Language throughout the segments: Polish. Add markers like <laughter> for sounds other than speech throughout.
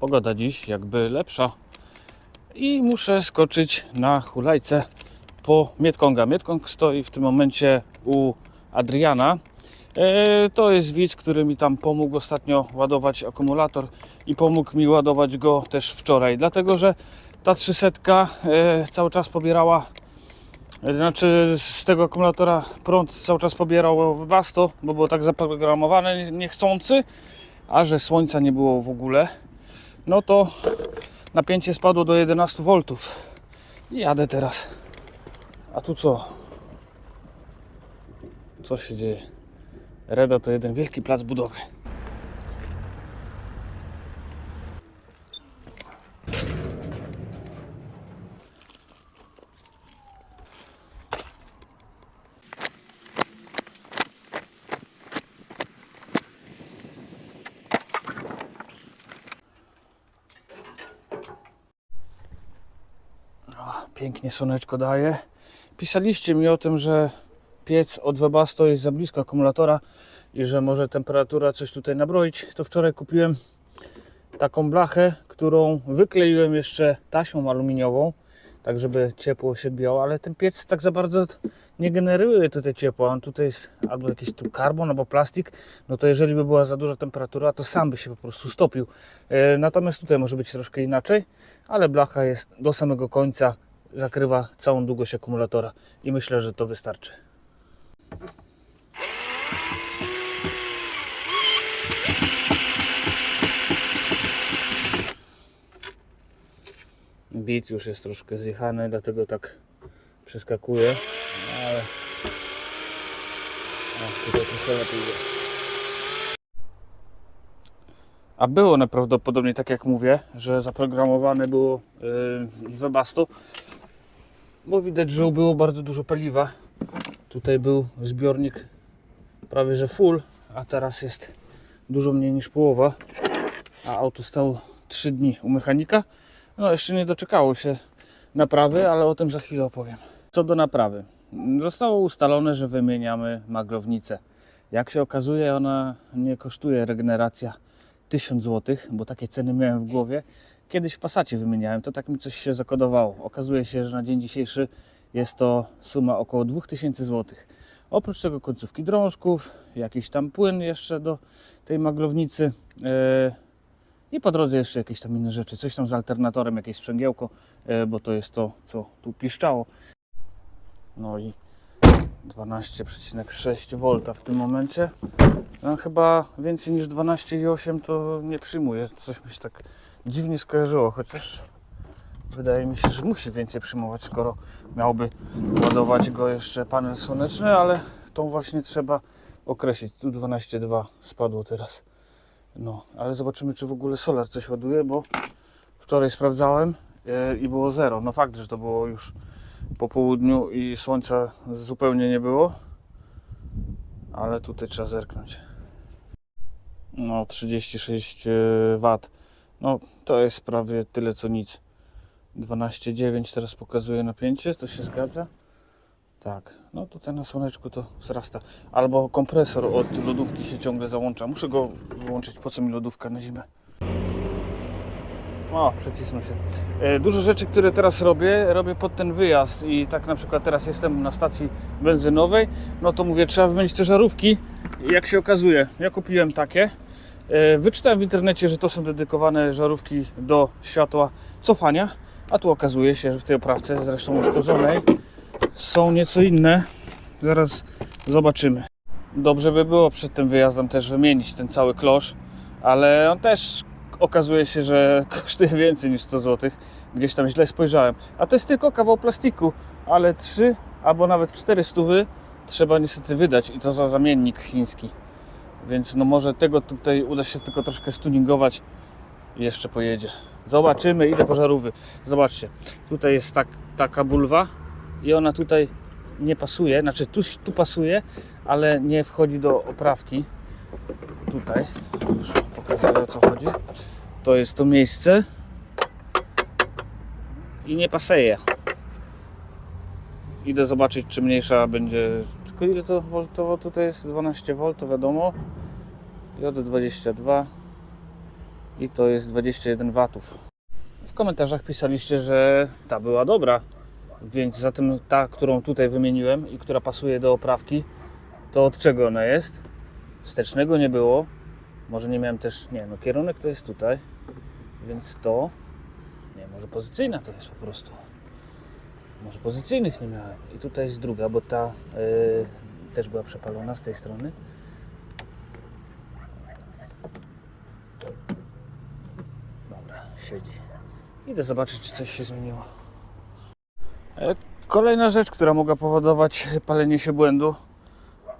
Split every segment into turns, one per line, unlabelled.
Pogoda dziś jakby lepsza. I muszę skoczyć na hulajce po Mietkonga. Mietkong stoi w tym momencie u Adriana. E, to jest widz, który mi tam pomógł ostatnio ładować akumulator i pomógł mi ładować go też wczoraj, dlatego że ta 300 e, cały czas pobierała e, znaczy z tego akumulatora prąd cały czas pobierał Basto, bo było tak zaprogramowane nie- niechcący, a że słońca nie było w ogóle, no to napięcie spadło do 11 V. I jadę teraz. A tu co? Co się dzieje? Reda to jeden wielki plac budowy. O, pięknie słoneczko daje. Pisaliście mi o tym, że piec od Webasto jest za blisko akumulatora i że może temperatura coś tutaj nabroić. To wczoraj kupiłem taką blachę, którą wykleiłem jeszcze taśmą aluminiową, tak żeby ciepło się odbijało, ale ten piec tak za bardzo nie generuje tutaj ciepła. On tutaj jest albo jakiś tu karbon, albo plastik. No to jeżeli by była za duża temperatura, to sam by się po prostu stopił. E, Natomiast tutaj może być troszkę inaczej, ale blacha jest do samego końca, zakrywa całą długość akumulatora i myślę, że to wystarczy. Bit już jest troszkę zjechany, dlatego tak przeskakuje, ale tutaj lepiej. A było najprawdopodobniej tak jak mówię, że zaprogramowane było yy, w Webasto, bo widać, że było bardzo dużo paliwa. Tutaj był zbiornik prawie że full, a teraz jest dużo mniej niż połowa. A auto stało 3 dni u mechanika. No jeszcze nie doczekało się naprawy, ale o tym za chwilę opowiem. Co do naprawy. Zostało ustalone, że wymieniamy maglownicę. Jak się okazuje, ona nie kosztuje regeneracja 1000 zł, bo takie ceny miałem w głowie. Kiedyś w Passacie wymieniałem, to tak mi coś się zakodowało. Okazuje się, że na dzień dzisiejszy jest to suma około 2000 zł. Oprócz tego końcówki drążków, jakiś tam płyn jeszcze do tej maglownicy. Yy, i po drodze jeszcze jakieś tam inne rzeczy. Coś tam z alternatorem, jakieś sprzęgiełko, e, bo to jest to, co tu piszczało. No i 12,6 V w tym momencie. No, chyba więcej niż 12,8 to nie przyjmuje. Coś mi się tak dziwnie skojarzyło, chociaż wydaje mi się, że musi więcej przyjmować, skoro miałby ładować go jeszcze panel słoneczny, ale tą właśnie trzeba określić. Tu 12,2 spadło teraz. No, ale zobaczymy, czy w ogóle solar coś ładuje, bo wczoraj sprawdzałem e, i było zero. No fakt, że to było już po południu i słońca zupełnie nie było, ale tutaj trzeba zerknąć. No, 36 W. No, to jest prawie tyle co nic. 12,9 teraz pokazuje napięcie, to się zgadza? Tak, no tutaj na słoneczku to wzrasta. Albo kompresor od lodówki się ciągle załącza. Muszę go wyłączyć. Po co mi lodówka na zimę? O, przycisnął się. E, Dużo rzeczy, które teraz robię, robię pod ten wyjazd i tak na przykład teraz jestem na stacji benzynowej, no to mówię, trzeba wymienić te żarówki. Jak się okazuje, ja kupiłem takie. E, Wyczytałem w internecie, że to są dedykowane żarówki do światła cofania, a tu okazuje się, że w tej oprawce, zresztą uszkodzonej, są nieco inne. Zaraz zobaczymy. Dobrze by było przed tym wyjazdem też wymienić ten cały klosz, ale on też okazuje się, że <laughs> kosztuje więcej niż 100 zł. Gdzieś tam źle spojrzałem. A to jest tylko kawał plastiku, ale 3 albo nawet 4 stówy trzeba niestety wydać i to za zamiennik chiński. Więc no może tego tutaj uda się tylko troszkę stuningować i jeszcze pojedzie. Zobaczymy, idę po żarówy. Zobaczcie, tutaj jest tak, taka bulwa i ona tutaj nie pasuje, znaczy tu, tu pasuje, ale nie wchodzi do oprawki. Tutaj, już pokazuję o co chodzi. To jest to miejsce i nie pasuje. Idę zobaczyć, czy mniejsza będzie. Tylko ile to woltowo tutaj jest? 12 V, wiadomo. J22. i to jest 21 watów. W komentarzach pisaliście, że ta była dobra, więc zatem ta, którą tutaj wymieniłem i która pasuje do oprawki, to od czego ona jest? Wstecznego nie było. Może nie miałem też, nie no kierunek to jest tutaj, więc to, nie może pozycyjna to jest po prostu. Może pozycyjnych nie miałem. I tutaj jest druga, bo ta y, też była przepalona z tej strony. Dobra, siedzi. Idę zobaczyć, czy coś się zmieniło. E, Kolejna rzecz, która mogła powodować palenie się błędu,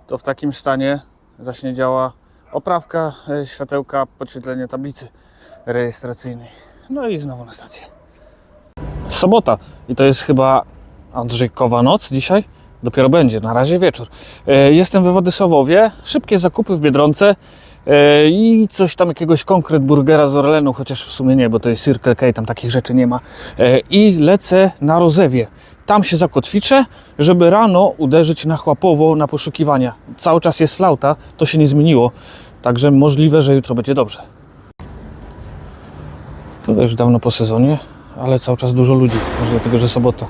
to w takim stanie zacznie działa oprawka, e, światełka, podświetlenie tablicy rejestracyjnej. No i znowu na stację. Sobota i to jest chyba Andrzejkowa noc dzisiaj. Dopiero będzie, na razie wieczór. E, Jestem we Władysławowie, szybkie zakupy w Biedronce e, i coś tam, jakiegoś konkret burgera z Orlenu, chociaż w sumie nie, bo to jest Circle K, tam takich rzeczy nie ma. E, I lecę na Rozewie. Tam się zakotwiczę, żeby rano uderzyć na chłapowo na poszukiwania. Cały czas jest flauta, to się nie zmieniło. Także możliwe, że jutro będzie dobrze. Tutaj już dawno po sezonie, ale cały czas dużo ludzi, może dlatego, że sobota.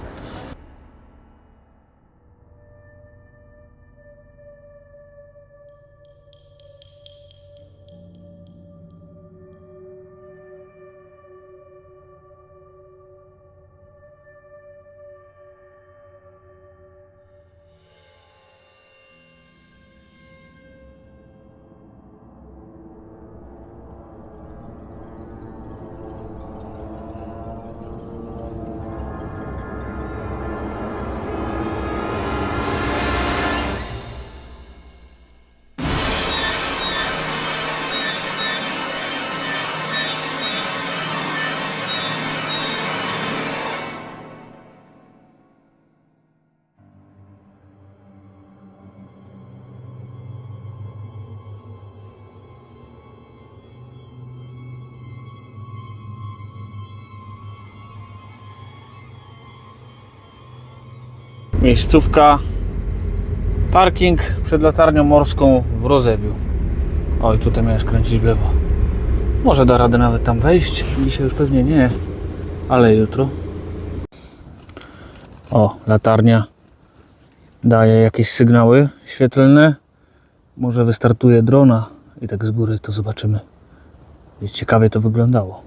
Miejscówka, parking przed latarnią morską w Rozewiu. Oj, tutaj miałem skręcić w lewo. Może da radę nawet tam wejść. Dzisiaj już pewnie nie, ale jutro. O, latarnia daje jakieś sygnały świetlne. Może wystartuje drona i tak z góry to zobaczymy. Ciekawie to wyglądało.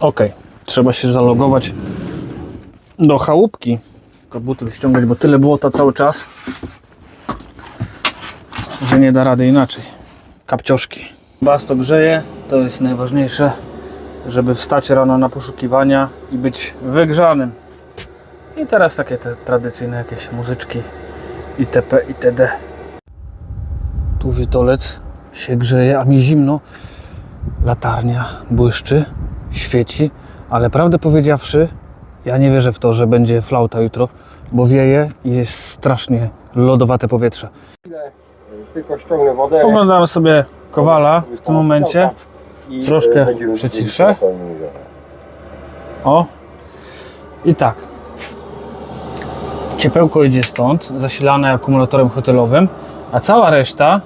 Ok, trzeba się zalogować do chałupki. Tylko buty bo tyle błota cały czas, że nie da rady inaczej. Kapcioszki. Basto grzeje, to jest najważniejsze, żeby wstać rano na poszukiwania i być wygrzanym. I teraz takie te tradycyjne jakieś muzyczki itp. itd. Tu witolec się grzeje, a mi zimno. Latarnia błyszczy, świeci, ale prawdę powiedziawszy, ja nie wierzę w to, że będzie flauta jutro, bo wieje i jest strasznie lodowate powietrze.
Tylko ściągnę wodę.
Oglądamy sobie Kowala w tym momencie.
i,
troszkę przyciszę. O. I tak. Ciepełko idzie stąd, zasilane akumulatorem hotelowym, a cała reszta,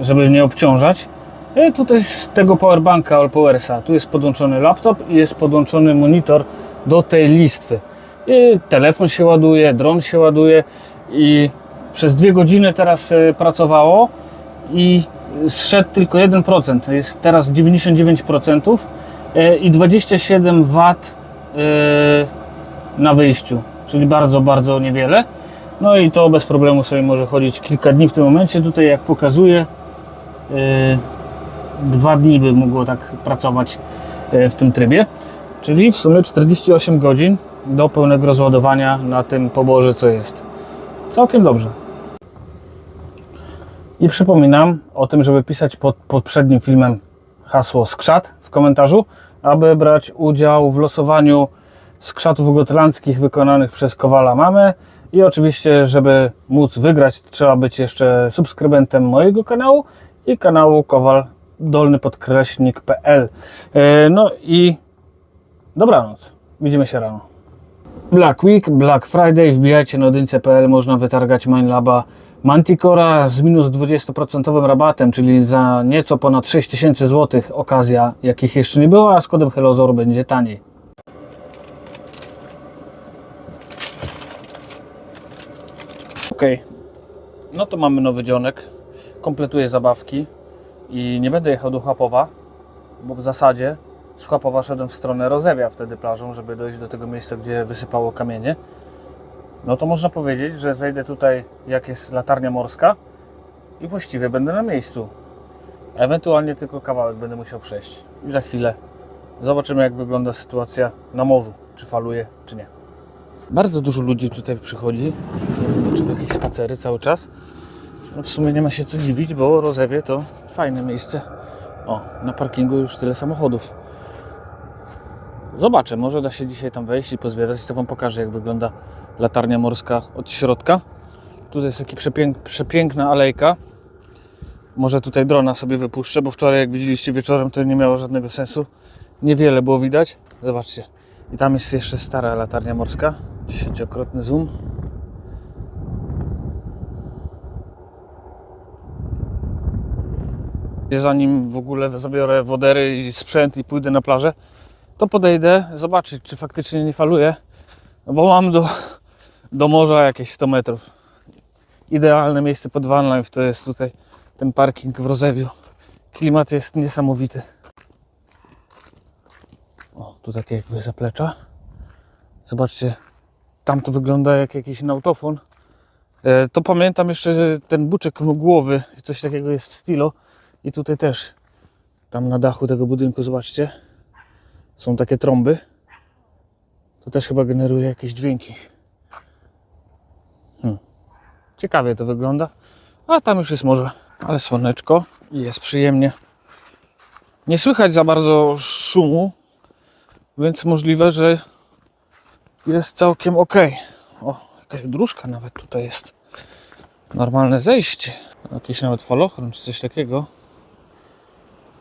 żeby nie obciążać, e, tutaj z tego powerbanka All Powersa. Tu jest podłączony laptop i jest podłączony monitor do tej listwy. I telefon się ładuje, dron się ładuje i przez dwie godziny teraz e, pracowało i zszedł tylko 1%. Jest teraz 99% e, i 27 W e, na wyjściu, czyli bardzo, bardzo niewiele. No i to bez problemu sobie może chodzić kilka dni w tym momencie. Tutaj jak pokazuje, e, dwa dni by mogło tak pracować w tym trybie. Czyli w sumie 48 godzin do pełnego rozładowania na tym poborze, co jest. Całkiem dobrze. I przypominam o tym, żeby pisać pod poprzednim filmem hasło skrzat w komentarzu, aby brać udział w losowaniu skrzatów gotlandzkich wykonanych przez Kowala Mamę. I oczywiście, żeby móc wygrać, trzeba być jeszcze subskrybentem mojego kanału i kanału Kowal dolny podkreśnik.pl. E, No i dobranoc. Widzimy się rano. Black Week, Black Friday, wbijajcie na odynce.pl, można wytargać Minelaba Manticora z minus 20% rabatem, czyli za nieco ponad 6000 zł okazja, jakich jeszcze nie było, a z kodem HelloZor będzie taniej. Ok, no to mamy nowy dzionek, kompletuje zabawki i nie będę jechał do Chłapowa, bo w zasadzie z Chłapowa szedłem w stronę Rozewia wtedy plażą, żeby dojść do tego miejsca, gdzie wysypało kamienie. No to można powiedzieć, że zejdę tutaj, jak jest latarnia morska i właściwie będę na miejscu. Ewentualnie tylko kawałek będę musiał przejść. I za chwilę zobaczymy, jak wygląda sytuacja na morzu. Czy faluje, czy nie. Bardzo dużo ludzi tutaj przychodzi. Czy jakieś spacery cały czas. No w sumie nie ma się co dziwić, bo Rozewie to fajne miejsce. O, na parkingu już tyle samochodów. Zobaczę, może da się dzisiaj tam wejść i pozwiedzać, to Wam pokażę, jak wygląda latarnia morska od środka. Tutaj jest taka przepięk, przepiękna alejka. Może tutaj drona sobie wypuszczę, bo wczoraj, jak widzieliście wieczorem, to nie miało żadnego sensu. Niewiele było widać. Zobaczcie. I tam jest jeszcze stara latarnia morska. Dziesięciokrotny zoom. Zanim w ogóle zabiorę wodery i sprzęt i pójdę na plażę, to podejdę zobaczyć, czy faktycznie nie faluje. No bo mam do, do morza jakieś 100 metrów. Idealne miejsce pod van life to jest tutaj ten parking w Rozewiu. Klimat jest niesamowity. O, tu takie jakby zaplecza. Zobaczcie, tam to wygląda jak jakiś nautofon. E, to pamiętam jeszcze ten buczek głowy, coś takiego jest w stylu. I tutaj też, tam na dachu tego budynku, zobaczcie, są takie trąby. To też chyba generuje jakieś dźwięki. Hmm. Ciekawie to wygląda. A tam już jest morze, ale słoneczko i jest przyjemnie. Nie słychać za bardzo szumu, więc możliwe, że jest całkiem ok. O, jakaś dróżka nawet tutaj jest. Normalne zejście. Jakiś nawet falochron czy coś takiego.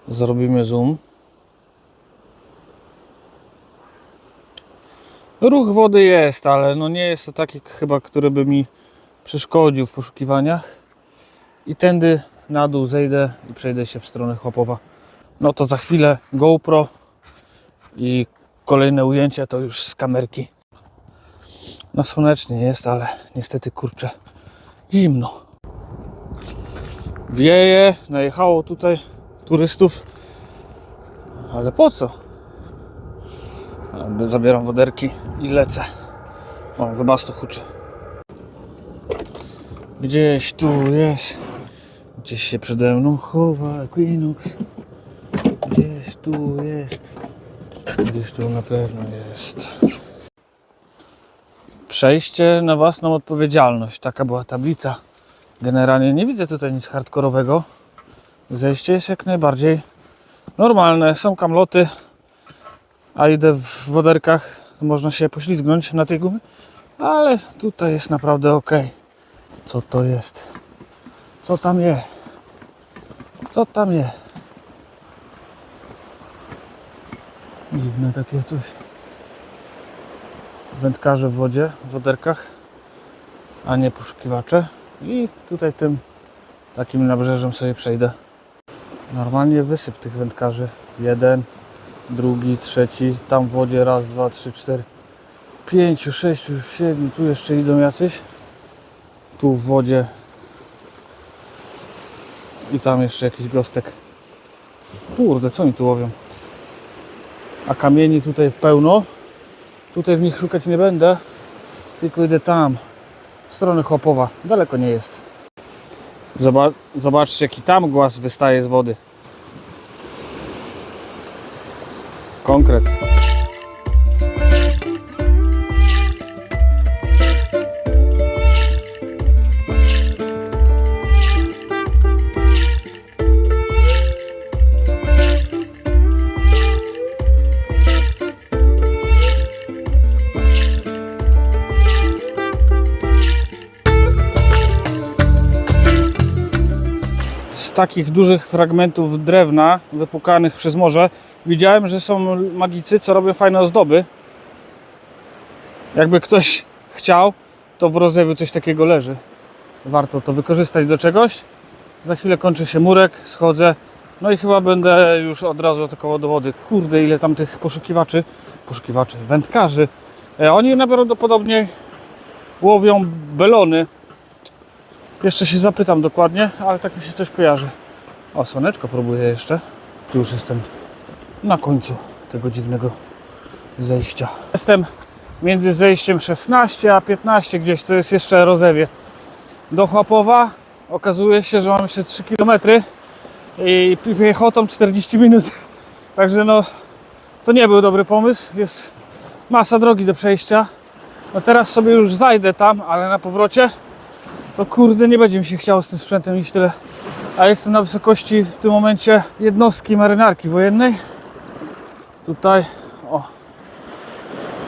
Zrobimy zoom. Ruch wody jest, ale no nie jest to taki chyba, który by mi przeszkodził w poszukiwaniach. I tędy na dół zejdę i przejdę się w stronę Chłopowa. No to za chwilę GoPro i kolejne ujęcia to już z kamerki. No słonecznie jest, ale niestety kurczę zimno. Wieje, najechało tutaj turystów. Ale po co? Zabieram woderki i lecę. O, wybasto huczy. Gdzieś tu jest. Gdzieś się przede mną chowa Equinox. Gdzieś tu jest. Gdzieś tu na pewno jest. Przejście na własną odpowiedzialność. Taka była tablica. Generalnie nie widzę tutaj nic hardkorowego. Zejście jest jak najbardziej normalne. Są kamloty, a idę w woderkach. Można się poślizgnąć na tej gumie, ale tutaj jest naprawdę ok. Co to jest? Co tam je? Co tam je? Dziwne takie coś. Wędkarze w wodzie, w woderkach, a nie poszukiwacze. I tutaj tym takim nabrzeżem sobie przejdę. Normalnie wysyp tych wędkarzy. Jeden, drugi, trzeci, tam w wodzie raz, dwa, trzy, cztery, pięciu, sześciu, siedmiu, tu jeszcze idą jacyś. Tu w wodzie i tam jeszcze jakiś gostek. Kurde, co oni tu łowią? A kamieni tutaj pełno. Tutaj w nich szukać nie będę, tylko idę tam, w stronę Chłopowa. Daleko nie jest. Zoba- zobaczcie, jaki tam głaz wystaje z wody. Konkret. takich dużych fragmentów drewna wypukanych przez morze widziałem, że są magicy, co robią fajne ozdoby. Jakby ktoś chciał, to w rozewu coś takiego leży. warto to wykorzystać do czegoś. Za chwilę kończy się murek, schodzę. No i chyba będę już od razu atakował do wody. Kurde, ile tam tych poszukiwaczy, poszukiwaczy, wędkarzy. E, oni najprawdopodobniej łowią belony. Jeszcze się zapytam dokładnie, ale tak mi się coś kojarzy. O, słoneczko próbuję jeszcze. Tu już jestem na końcu tego dziwnego zejścia. Jestem między zejściem 16 a 15 gdzieś, to jest jeszcze rozewie. Do Chłapowa okazuje się, że mam jeszcze 3 km i piechotą 40 minut. <laughs> Także no, to nie był dobry pomysł. Jest masa drogi do przejścia. No teraz sobie już zajdę tam, ale na powrocie to kurde nie będzie mi się chciało z tym sprzętem iść tyle. A jestem na wysokości w tym momencie jednostki marynarki wojennej. Tutaj, o,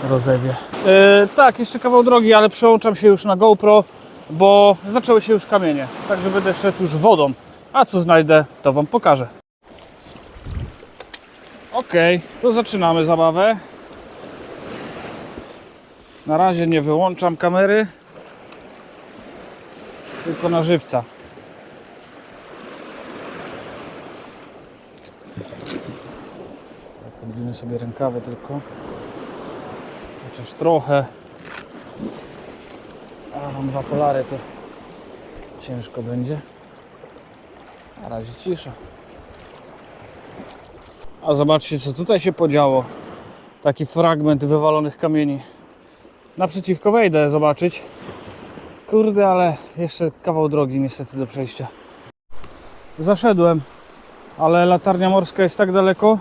rozewie. E, tak, jeszcze kawał drogi, ale przełączam się już na GoPro, bo zaczęły się już kamienie. Także będę szedł już wodą. A co znajdę, to Wam pokażę. Ok, to zaczynamy zabawę. Na razie nie wyłączam kamery, tylko na żywca. Sobie rękawy tylko. Chociaż trochę. A mam dwa polary, to ciężko będzie. Na razie cisza. A zobaczcie co tutaj się podziało. Taki fragment wywalonych kamieni. Naprzeciwko wejdę zobaczyć. Kurde, ale jeszcze kawał drogi niestety do przejścia. Zaszedłem, ale latarnia morska jest tak daleko,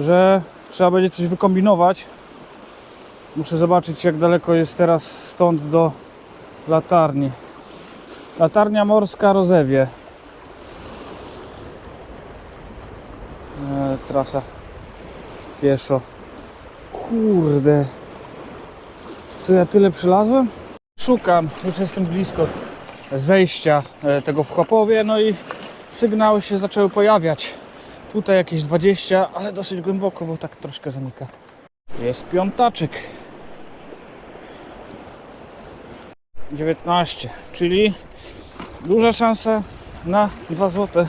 że trzeba będzie coś wykombinować. Muszę zobaczyć jak daleko jest teraz stąd do latarni. Latarnia morska Rozewie. E, trasa pieszo. Kurde. To ja tyle przylazłem? Szukam, już jestem blisko zejścia e, tego w Chłopowie, no i sygnały się zaczęły pojawiać. Tutaj jakieś 20, ale dosyć głęboko, bo tak troszkę zanika. Jest piątaczek. 19, czyli duża szansa na 2 złote.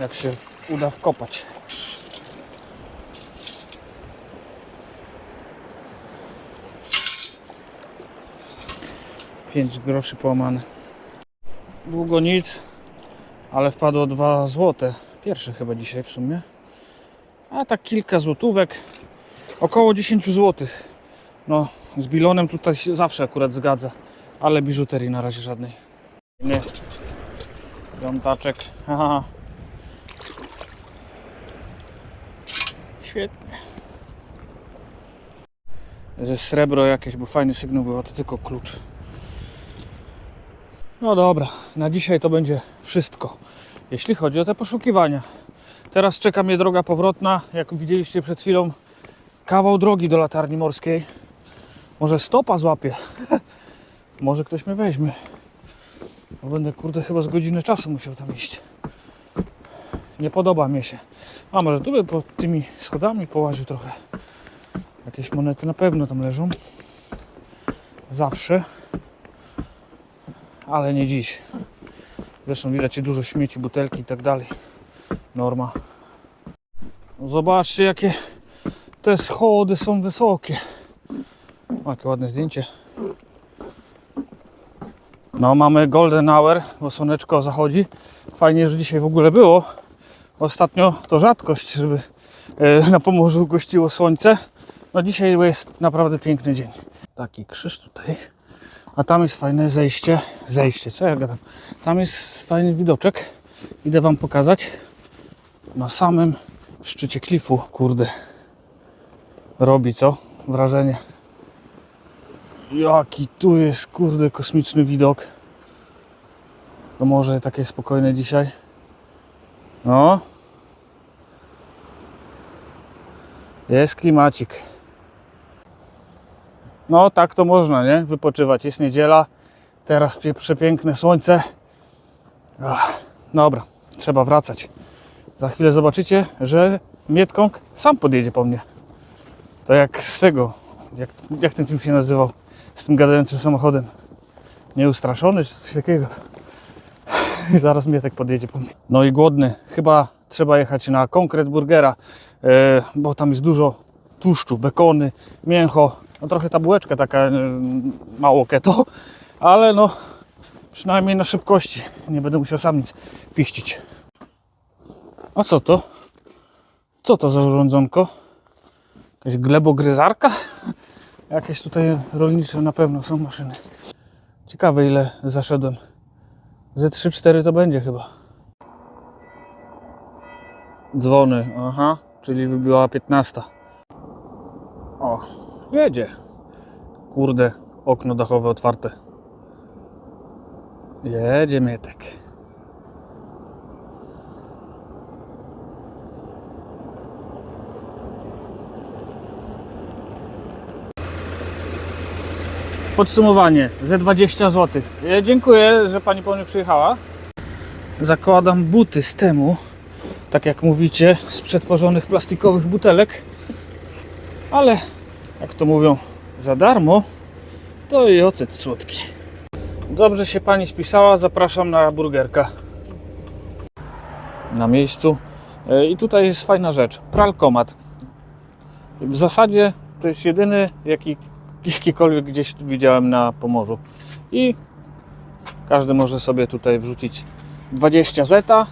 Jak się uda wkopać. Pięć groszy połamane. Długo nic, ale wpadło 2 złote. Pierwsze chyba dzisiaj w sumie. A tak kilka złotówek. Około 10 złotych. No, z bilonem tutaj się zawsze akurat zgadza. Ale biżuterii na razie żadnej. Nie. Piątaczek. Haha. Świetnie. Ze srebro jakieś, bo fajny sygnał był, a to tylko klucz. No dobra, na dzisiaj to będzie wszystko, jeśli chodzi o te poszukiwania. Teraz czeka mnie droga powrotna, jak widzieliście przed chwilą, kawał drogi do latarni morskiej. Może stopa złapię. <laughs> Może ktoś mnie weźmie. Bo będę kurde chyba z godziny czasu musiał tam iść. Nie podoba mi się. A może tu by pod tymi schodami połaził trochę. Jakieś monety na pewno tam leżą. Zawsze. Ale nie dziś. Zresztą widać dużo śmieci, butelki i tak dalej. Norma. Zobaczcie jakie te schody są wysokie. O, jakie ładne zdjęcie. No mamy golden hour, bo słoneczko zachodzi. Fajnie, że dzisiaj w ogóle było. Ostatnio to rzadkość, żeby e, na Pomorzu gościło słońce. No dzisiaj jest naprawdę piękny dzień. Taki krzyż tutaj. A tam jest fajne zejście. Zejście, co ja gadam? Tam jest fajny widoczek. Idę Wam pokazać. Na samym szczycie klifu. Kurde. Robi co? Wrażenie. Jaki tu jest, kurde, kosmiczny widok. To może takie spokojne dzisiaj. No. Jest klimacik. No, tak to można, nie? Wypoczywać. Jest niedziela. Teraz przepiękne słońce. Ach, dobra, trzeba wracać. Za chwilę zobaczycie, że Mietkąg sam podjedzie po mnie. To jak z tego, jak, jak ten film się nazywał? z tym gadającym samochodem. Nieustraszony czy coś takiego. I <laughs> zaraz mnie tak podjedzie po mnie. No i głodny. Chyba trzeba jechać na konkret burgera, e, bo tam jest dużo tłuszczu, bekony, mięcho. No trochę ta bułeczka taka e, mało keto, ale no przynajmniej na szybkości. Nie będę musiał sam nic piścić. A co to? Co to za urządzonko? Jakaś glebogryzarka? <laughs> Jakieś tutaj rolnicze na pewno są maszyny. Ciekawe ile zaszedłem. Ze 3-4 to będzie chyba. Dzwony, aha, czyli wybiła 15. O, jedzie. Kurde, okno dachowe otwarte. Jedzie Mietek. Podsumowanie, ze 20 zł. E, Dziękuję, że pani po mnie przyjechała. Zakładam buty z temu, tak jak mówicie, z przetworzonych plastikowych butelek. Ale, jak to mówią, za darmo, to i ocet słodki. Dobrze się pani spisała, zapraszam na burgerka. Na miejscu. E, I tutaj jest fajna rzecz. Pralkomat. W zasadzie to jest jedyny, jaki jakikolwiek gdzieś widziałem na Pomorzu. I każdy może sobie tutaj wrzucić 20 zeta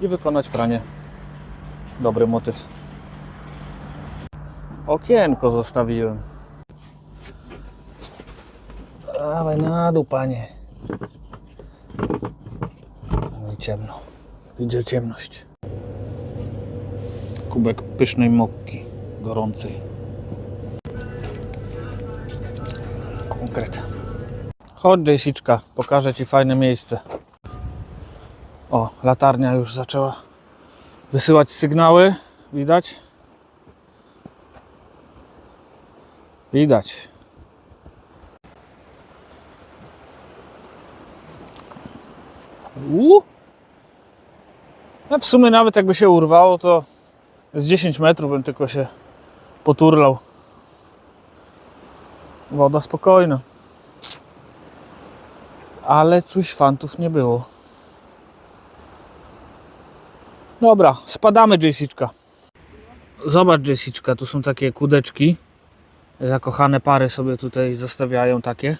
i wykonać pranie. Dobry motyw. Okienko zostawiłem. Dawaj na dół, panie. No i ciemno. Widzę ciemność. Kubek pysznej mokki, gorącej. Konkret. Chodź, Jessiczka, pokażę Ci fajne miejsce. O, latarnia już zaczęła wysyłać sygnały. Widać? Widać. Uuu. No w sumie nawet jakby się urwało, to z 10 metrów bym tylko się poturlał. Woda spokojna. Ale coś fantów nie było. Dobra, spadamy Jessiczka. Zobacz Jessiczka, tu są takie kudeczki. Zakochane pary sobie tutaj zostawiają takie.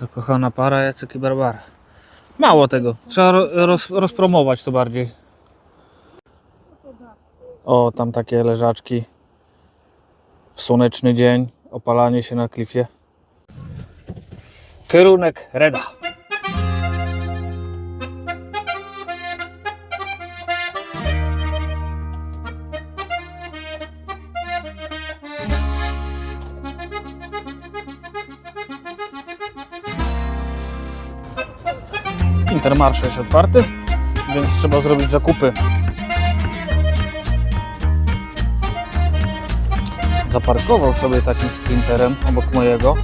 Zakochana para Jacek i Barbara. Mało tego. Trzeba ro- roz, rozpromować to bardziej. O, tam takie leżaczki w słoneczny dzień, opalanie się na klifie. Kierunek Reda. Intermarsze jest otwarty, więc trzeba zrobić zakupy zaparkował sobie takim sprinterem obok mojego,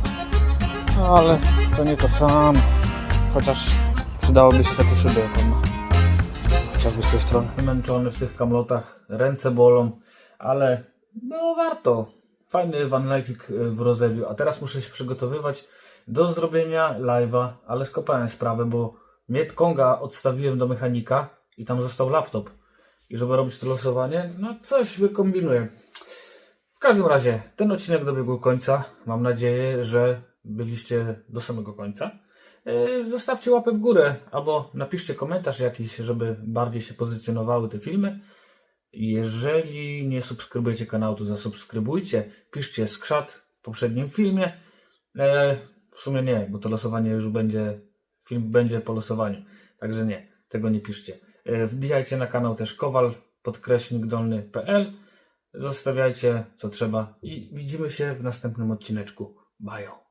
ale to nie to samo. Chociaż przydałoby się takie szyby, jak on ma. Chociażby z tej strony. Męczony w tych kamlotach, ręce bolą, ale było warto. Fajny van life'ik y, w rozewiu, a teraz muszę się przygotowywać do zrobienia live'a, ale skopałem sprawę, bo Mietkonga odstawiłem do mechanika i tam został laptop. I żeby robić to losowanie, no coś wykombinuję. W każdym razie, ten odcinek dobiegł końca. Mam nadzieję, że byliście do samego końca. E, Zostawcie łapę w górę albo napiszcie komentarz jakiś, żeby bardziej się pozycjonowały te filmy. Jeżeli nie subskrybujecie kanału, to zasubskrybujcie. Piszcie skrzat w poprzednim filmie. E, w sumie nie, bo to losowanie już będzie, film będzie po losowaniu. Także nie, tego nie piszcie. E, wbijajcie na kanał też kowal podkreśnik dolny.pl Zostawiajcie co trzeba i widzimy się w następnym odcineczku. Bajo.